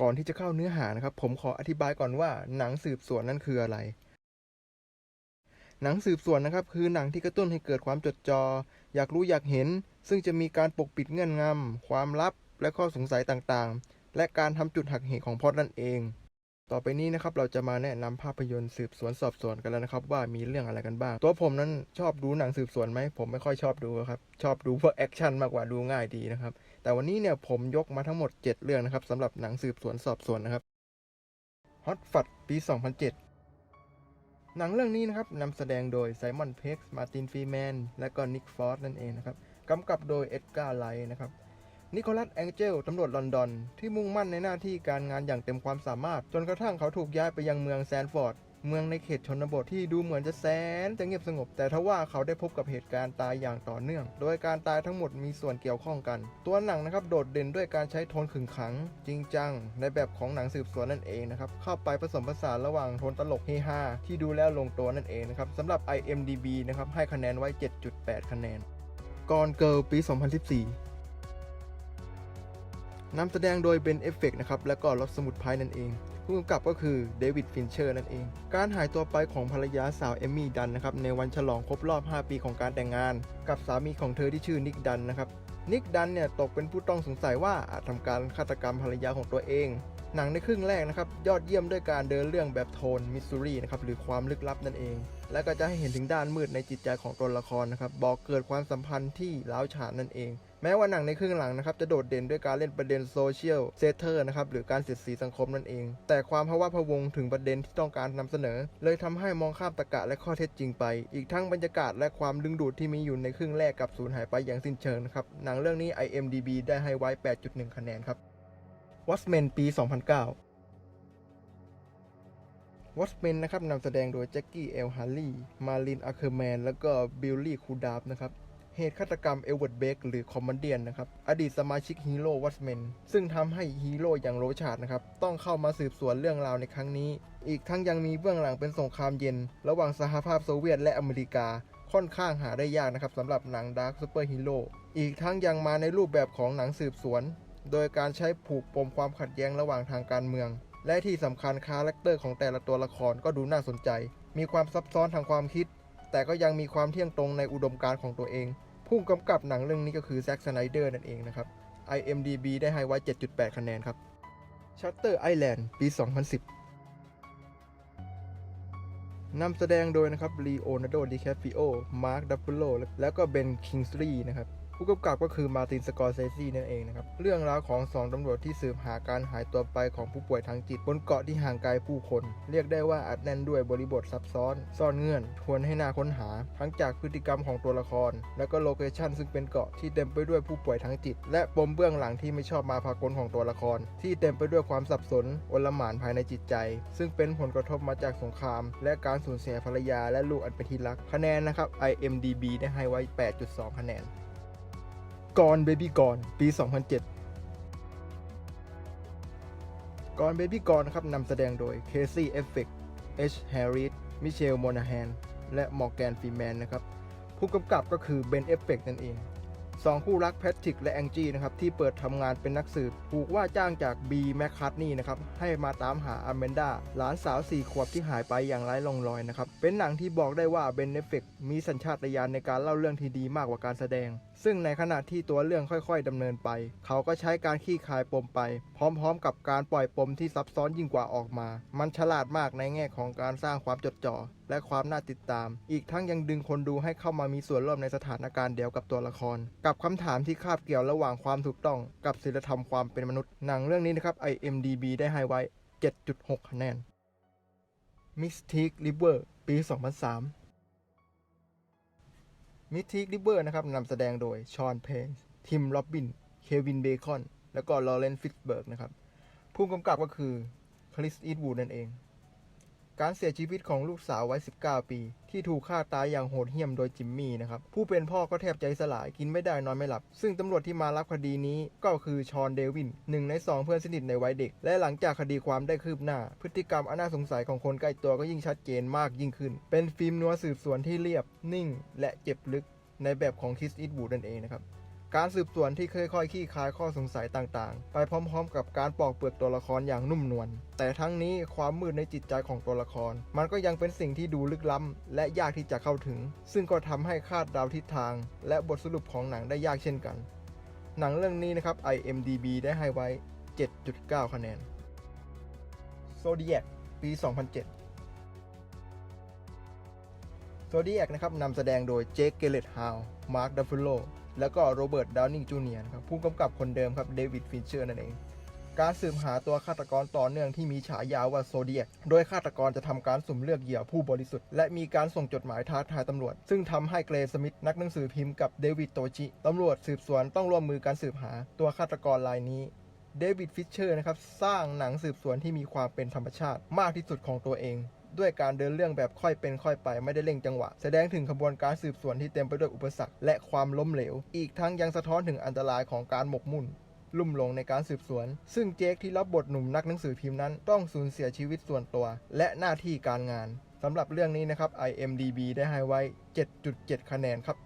ก่อนที่จะเข้าเนื้อหานะครับ ผมขออธิบายก่อนว่าหนังสืบสวนนั่นคืออะไร หนังสืบสวนนะครับ คือหนังที่กระตุ้นให้เกิดความจดจอ่ออยากรู้อยากเห็น ซึ่งจะมีการปกปิดเงื่อนงำความลับและข้อสงสัยต่างๆ และการทำจุดหักเหของพอตนั่นเอง ต่อไปนี้นะครับเราจะมาแนะนำภาพยนตร์สืบสวนสอบสวนกันแล้วนะครับ ว่ามีเรื่องอะไรกันบ้าง ตัวผมนั้นชอบดูหนังสืบสวนไหมผมไม่ค่อยชอบดูครับ ชอบดูพวกแอคชั่นมากกว่าดูง่ายดีนะครับ แต่วันนี้เนี่ยผมยกมาทั้งหมด 7 เรื่องนะครับสำหรับหนังสืบสวนสอบสวนนะครับ Hot f u d ปี 2007 หนังเรื่องนี้นะครับนำแสดงโดยไซมอนเพกส์มาร์ตินฟรีแมนและก็นิกฟอร์ดนั่นเองนะครับกำกับโดยเอ็ดการ์ไลนะครับ นิโคลัสแองเจลตำรวจลอนดอน ที่มุ่งมั่นในหน้าที่การงานอย่างเต็มความสามารถ จนกระทั่งเขาถูกย้ายไปยังเมืองแซนฟอร์ด เมืองในเขตชนบทที่ดูเหมือนจะแสนจะเงียบสงบ แต่ทว่าเขาได้พบกับเหตุการณ์ตายอย่างต่อเนื่อง โดยการตายทั้งหมดมีส่วนเกี่ยวข้องกัน ตัวหนังนะครับโดดเด่นด้วยการใช้โทนขึงขัง จริงจัง ในแบบของหนังสืบสวนนั่นเองนะครับเข้าไปผสมผสานระหว่างโทนตลกเฮฮาที่ดูแล้วลงตัวนั่นเองนะครับสำหรับ IMDB นะครับให้คะแนนไว้ 7.8 คะแนนกอนเกิลปี 2014 นำแสดงโดยเบนเอฟเฟกนะครับ และก็รถสมุดพายนั่นเองผู้กำกับก็คือเดวิดฟินเชอร์นั่นเอง การหายตัวไปของภรรยาสาวเอมมี่ดันนะครับในวันฉลองครบรอบ 5 ปีของการแต่งงาน กับสามีของเธอที่ชื่อนิกดันนะครับ นิกดันเนี่ยตกเป็นผู้ต้องสงสัยว่าอาจทำการฆาตกรรมภรรยาของตัวเอง หนังในครึ่งแรกนะครับยอดเยี่ยมด้วยการเดินเรื่องแบบโทนมิสซูรีนะครับหรือความลึกลับนั่นเอง และก็จะให้เห็นถึงด้านมืดในจิตใจของตัวละครนะครับบอกเกิดความสัมพันธ์ที่ล้าวฉานนั่นเอง แม้ว่าหนังในครึ่งหลังนะครับจะโดดเด่นด้วยการเล่นประเด็นโซเชียลเซเตอร์นะครับหรือการเสียดสีสังคมนั่นเอง แต่ความภาวะพะวงถึงประเด็นที่ต้องการนำเสนอ เลยทำให้มองข้ามตรรกะและข้อเท็จจริงไป อีกทั้งบรรยากาศและความดึงดูดที่มีอยู่ในครึ่งแรกกับสูญหายไปอย่างสิ้นเชิงนะครับหนังเรื่องนี้ IMDB ได้ให้ไว้ 8.1 คะแนนครับ Watchmen ปี 2009วอตเมนนะครับนำแสดงโดยแจ็คกี้เอลฮาร์ลีมารินอาเคอร์แมน แล้วก็บิลลี่คูดาฟนะครับ เหตุฆาตกรรมเอเวิร์ดเบกหรือคอมมานเดียนนะครับ อดีตสมาชิกฮีโร่วอตเมนซึ่งทำให้ฮีโร่อย่างโรชาร์ดนะครับ ต้องเข้ามาสืบสวนเรื่องราวในครั้งนี้ อีกทั้งยังมีเบื้องหลังเป็นสงครามเย็น ระหว่างสหภาพโซเวียตและอเมริกา ค่อนข้างหาได้ยากนะครับสำหรับหนังดาร์คซูเปอร์ฮีโร่อีกทั้งยังมาในรูปแบบของหนังสืบสวน โดยการใช้ผูกปมความขัดแย้งระหว่างทางการเมือง และที่สำคัญคาแรคเตอร์ของแต่ละตัวละครก็ดูน่าสนใจ มีความซับซ้อนทางความคิดแต่ก็ยังมีความเที่ยงตรงในอุดมการณ์ของตัวเอง ผู้กำกับหนังเรื่องนี้ก็คือแซ็กสไนเดอร์นั่นเองนะครับ IMDB ได้ให้ไว้ 7.8 คะแนนครับ Shutter Island ปี 2010 นำแสดงโดยนะครับลีโอนาร์โดดิแคปิโอ มาร์ค ดับเบิลโล แล้วก็เบน คิงสลีย์นะครับ ผู้กำกับก็คือมาตินสกอร์เซซีนั่นเองนะครับ เรื่องราวของสองตำรวจที่สืบหาการหายตัวไปของผู้ป่วยทางจิต บนเกาะที่ห่างไกลผู้คน เรียกได้ว่าอัดแน่นด้วยบริบทซับซ้อน ซ่อนเงื่อนทวนให้น่าค้นหา ทั้งจากพฤติกรรมของตัวละคร และก็โลเคชั่นซึ่งเป็นเกาะที่เต็มไปด้วยผู้ป่วยทางจิต และปมเบื้องหลังที่ไม่ชอบมาพากลของตัวละคร ที่เต็มไปด้วยความสับสนโอลหม่านภายในจิตใจ ซึ่งเป็นผลกระทบมาจากสงคราม และการสูญเสียภรรยาและลูกอันเป็นที่รักคะแนนนะครับ IMDB ได้ให้ไว้ 8.2 คะแนน กอนเบบี้กอนปี 2007 กอนเบบี้กอนครับนำแสดงโดยเคซี่เอฟเฟกเอชแฮร์ริสมิเชลโมนาแฮนและมอร์แกนฟรีแมนนะครับ ผู้กำกับก็คือเบนเอฟเฟกนั่นเอง สองคู่รักแพทริกและแองจี้นะครับที่เปิดทำงานเป็นนักสืบถูกว่าจ้างจากบีแมคคัตนี่นะครับให้มาตามหาอแมนดาหลานสาว 4 ขวบที่หายไปอย่างไร้ร่องรอยนะครับเป็นหนังที่บอกได้ว่าเบนเอฟเฟกมีสัญชาตญาณในการเล่าเรื่องที่ดีมากกว่าการแสดง ซึ่งในขณะที่ตัวเรื่องค่อยๆดำเนินไป เขาก็ใช้การขี้คายปมไป พร้อมๆ กับการปล่อยปมที่ซับซ้อนยิ่งกว่าออกมา มันฉลาดมากในแง่ของการสร้างความจดจ่อ และความน่าติดตาม อีกทั้งยังดึงคนดูให้เข้ามามีส่วนร่วมในสถานการณ์เดียวกับตัวละคร กับคำถามที่คาบเกี่ยวระหว่างความถูกต้อง กับศีลธรรมความเป็นมนุษย์ หนังเรื่องนี้นะครับ IMDB ได้ให้ไว้ 7.6 คะแนน Mystic River ปี 2003มิทิกริเบอร์นะครับนำแสดงโดย ชอนเพนทิมโรบบิน เควิน เบคอน แล้วก็ลอเรนฟิตเบิร์กนะครับ ผู้กำกับก็คือ คริส อีทวูดนั่นเอง การเสียชีวิตของลูกสาววัย 19 ปี ที่ถูกฆ่าตายอย่างโหดเหี้ยมโดยจิมมี่นะครับ ผู้เป็นพ่อก็แทบใจสลายกินไม่ได้นอนไม่หลับ ซึ่งตำรวจที่มารับคดีนี้ก็คือชอนเดวินหนึ่งในสองเพื่อนสนิทในวัยเด็ก และหลังจากคดีความได้คืบหน้า พฤติกรรมอันน่าสงสัยของคนใกล้ตัวก็ยิ่งชัดเจนมากยิ่งขึ้น เป็นฟิล์มนัวสืบสวนที่เรียบ นิ่ง และเจ็บลึกในแบบของคิสอีทวูดนั่นเองนะครับ การสืบสวนที่ค่อยๆคลี่คายข้อสงสัยต่างๆ ไปพร้อมๆ กับการปอกเปลือกตัวละครอย่างนุ่มนวล แต่ทั้งนี้ความมืดในจิตใจของตัวละคร มันก็ยังเป็นสิ่งที่ดูลึกล้ำและยากที่จะเข้าถึง ซึ่งก็ทำให้คาดเดาทิศทาง และบทสรุปของหนังได้ยากเช่นกัน หนังเรื่องนี้นะครับ IMDB ได้ให้ไว้ 7.9 คะแนน Zodiac ปี 2007 Zodiac นะครับนำแสดงโดยเจคเกเลตฮาว มาร์ค ดัฟฟ l โล แล้วก็โรเบิร์ต ดาวนิง จูเนียร์นครับผู้กำกับคนเดิมครับเดวิด ฟินเชอร์นั่นเอง การสืบหาตัวฆาตกรต่อเนื่องที่มีฉายาว่าโซเดียก โดยฆาตกรจะทำการสุ่มเลือกเหยื่อผู้บริสุทธิ์ และมีการส่งจดหมายท้าทายตำรวจ ซึ่งทำให้เกรสมิธนักหนังสือพิมพ์กับเดวิดโตจิตำรวจสืบสวนต้องร่วมมือการสืบหาตัวฆาตกรรายนี้เดวิดฟิชเชอร์นะครับสร้างหนังสืบสวนที่มีความเป็นธรรมชาติมากที่สุดของตัวเอง ด้วยการเดินเรื่องแบบค่อยเป็นค่อยไปไม่ได้เร่งจังหวะ แสดงถึงขบวนการสืบสวนที่เต็มไปด้วยอุปสรรคและความล้มเหลว อีกทั้งยังสะท้อนถึงอันตรายของการหมกมุ่นลุ่มหลงในการสืบสวน ซึ่งเจคที่รับบทหนุ่มนักหนังสือพิมพ์นั้น ต้องสูญเสียชีวิตส่วนตัว และหน้าที่การงานสำหรับเรื่องนี้นะครับ IMDB ได้ให้ไว้ 7.7 คะแนนครับ